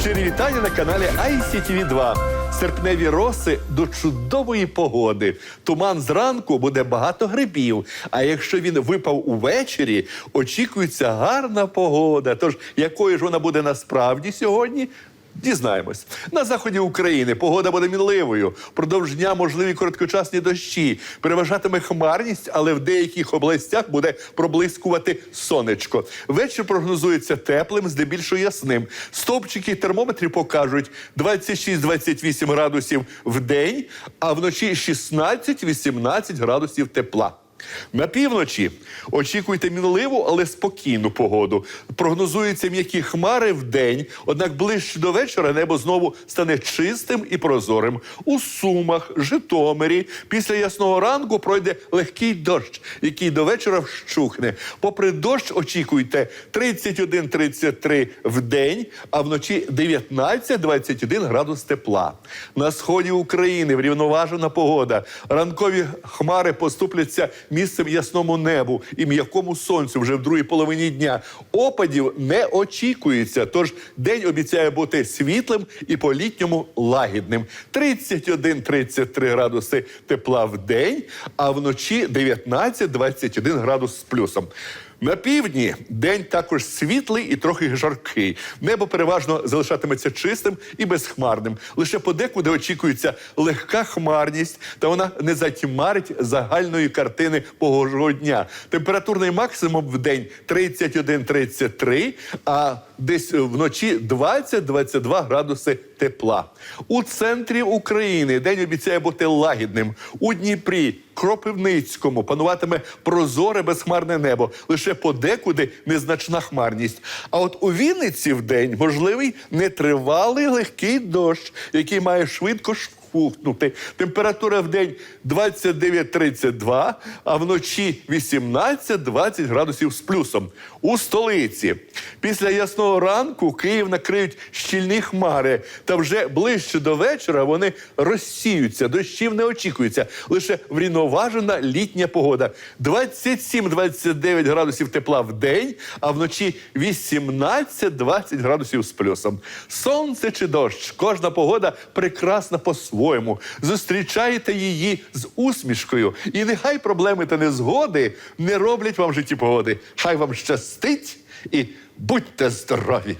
Щирі вітання на каналі ICTV 2 Серпневі роси до чудової погоди. Туман зранку буде багато грибів. А якщо він випав увечері, очікується гарна погода. Тож якою ж вона буде насправді сьогодні? Дізнаємось. На заході України погода буде мінливою. Продовж дня можливі короткочасні дощі. Переважатиме хмарність, але в деяких областях буде проблискувати сонечко. Вечір прогнозується теплим, здебільшого ясним. Стовпчики термометрів покажуть 26-28 градусів в день, а вночі 16-18 градусів тепла. На півночі очікуйте мінливу, але спокійну погоду. Прогнозуються м'які хмари в день, однак ближче до вечора небо знову стане чистим і прозорим. У Сумах, Житомирі після ясного ранку пройде легкий дощ, який до вечора вщухне. Попри дощ, очікуйте 31-33 в день, а вночі 19-21 градус тепла. На сході України врівноважена погода. Ранкові хмари поступляться місцем ясному небу і м'якому сонцю вже в другій половині дня. Опадів не очікується, тож день обіцяє бути світлим і по-літньому лагідним. 31-33 градуси тепла в день, а вночі 19-21 градус з плюсом. На півдні день також світлий і трохи жаркий. Небо переважно залишатиметься чистим і безхмарним. Лише подекуди очікується легка хмарність, та вона не затьмарить загальної картини погожого дня. Температурний максимум в день 31-33, а десь вночі 20-22 градуси тепла. У центрі України день обіцяє бути лагідним. У Дніпрі, Кропивницькому пануватиме прозоре безхмарне небо. Лише подекуди незначна хмарність. А от у Вінниці в день можливий нетривалий легкий дощ, який має швидко швухнути. Температура в день 29-32, а вночі 18-20 градусів з плюсом. У столиці після ясного ранку Київ накриють щільні хмари, та вже ближче до вечора вони розсіються. Дощів не очікується. Лише врівноважена літня погода. 27-29 градусів тепла в день, а вночі 18-20 градусів з плюсом. Сонце чи дощ, кожна погода прекрасна по-своєму. Зустрічайте її з усмішкою. І нехай проблеми та незгоди не роблять вам житті погоди. Хай вам щастить і будьте здорові!